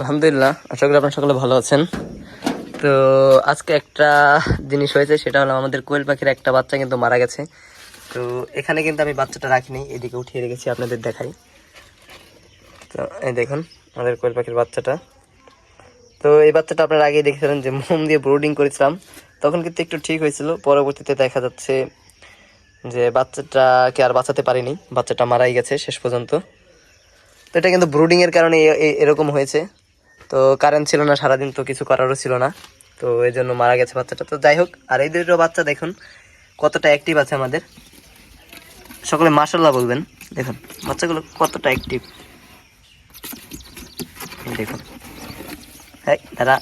আলহামদুলিল্লাহ, আশা করি আপনার সকলে ভালো আছেন। তো আজকে একটা জিনিস হয়েছে, সেটা হলো আমাদের কোয়েল পাখির একটা বাচ্চা কিন্তু মারা গেছে। তো এখানে কিন্তু আমি বাচ্চাটা রাখিনি, এদিকে উঠিয়ে রেখেছি আপনাদের দেখাই। তো এই দেখুন, আমাদের কোয়েল পাখির বাচ্চাটা। তো এই বাচ্চাটা আপনারা আগেই দেখেছিলেন যে মোম দিয়ে ব্রোডিং করেছিলাম। তখন কিন্তু একটু ঠিক হয়েছিল, পরবর্তীতে দেখা যাচ্ছে যে বাচ্চাটাকে আর বাঁচাতে পারিনি, বাচ্চাটা মারাই গেছে শেষ পর্যন্ত। তো এটা কিন্তু ব্রুডিং এর কারণে এরকম হয়েছে। তো কারেন্ট ছিল না, সারাদিন তো কিছু করারও ছিল না। তো এই জন্য মারা গেছে বাচ্চাটা। তো যাই হোক, আর এই দুটো বাচ্চা দেখুন, কতটা অ্যাক্টিভ আছে আমাদের। সকলে মার্শাল্লাহ বলবেন। দেখুন, বাচ্চাগুলো কতটা অ্যাক্টিভ দেখুন। হ্যাঁ দাদা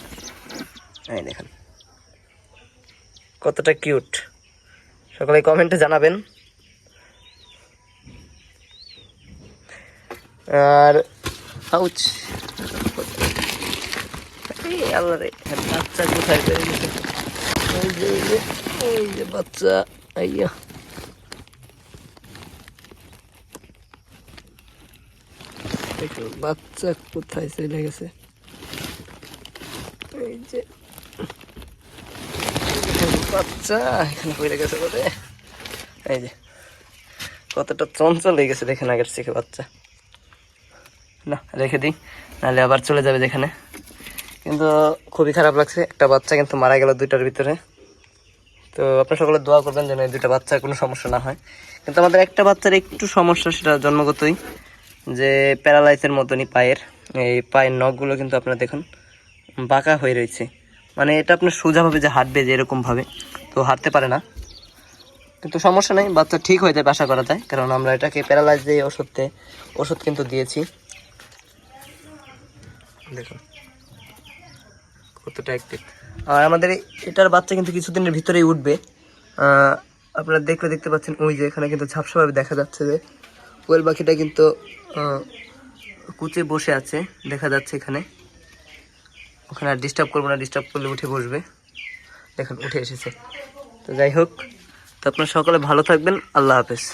দেখুন। কতটা কিউট সকলে কমেন্টে জানাবেন। আর আউচ রে। বাচ্চা কোথায় গেছে ওই যে ওই যে ওই যে বাচ্চা, আইয়া। বাচ্চা কোথায় চলে গেছে? এই যে। বাচ্চা এখানে গেছে এই কতটা চঞ্চল হয়ে গেছে দেখেন আগের থেকে বাচ্চা। না, রেখে দিই, নাহলে আবার চলে যাবে যেখানে। কিন্তু খুবই খারাপ লাগছে। একটা বাচ্চা কিন্তু মারা গেল দুইটার ভিতরে। তো আপনার সকলে দোয়া করবেন যেন এই দুইটা বাচ্চার কোনো সমস্যা না হয়। কিন্তু আমাদের একটা বাচ্চার একটু সমস্যা, সেটা জন্মগতই। যে প্যারালাইসের মতনই পায়ের। এই পায়ের নখগুলো কিন্তু আপনারা দেখুন, বাঁকা হয়ে রয়েছে। মানে এটা আপনার সোজাভাবে যে হাঁটবে যে এরকমভাবে, তো হাঁটতে পারে না। কিন্তু সমস্যা নেই, বাচ্চা ঠিক হয়ে যাবে আশা করা যায়। কারণ আমরা এটাকে প্যারালাইজ দিয়ে ওষুধতে ওষুধ কিন্তু দিয়েছি। দেখুন। কতটা অ্যাক্টিভ আর আমাদের এটার বাচ্চা কিন্তু কিছুদিনের ভিতরেই উঠবে। আপনারা দেখলে দেখতে পাচ্ছেন, ওই যে এখানে কিন্তু ঝাপসাভাবে দেখা যাচ্ছে যে কোয়েল পাখিটা কিন্তু কুচে বসে আছে, দেখা যাচ্ছে এখানে। ওখানে আর ডিস্টার্ব করব না ডিস্টার্ব করলে উঠে বসবে। দেখুন, উঠে এসেছে। তো যাই হোক, তো আপনারা সকলে ভালো থাকবেন, আল্লাহ হাফেজ।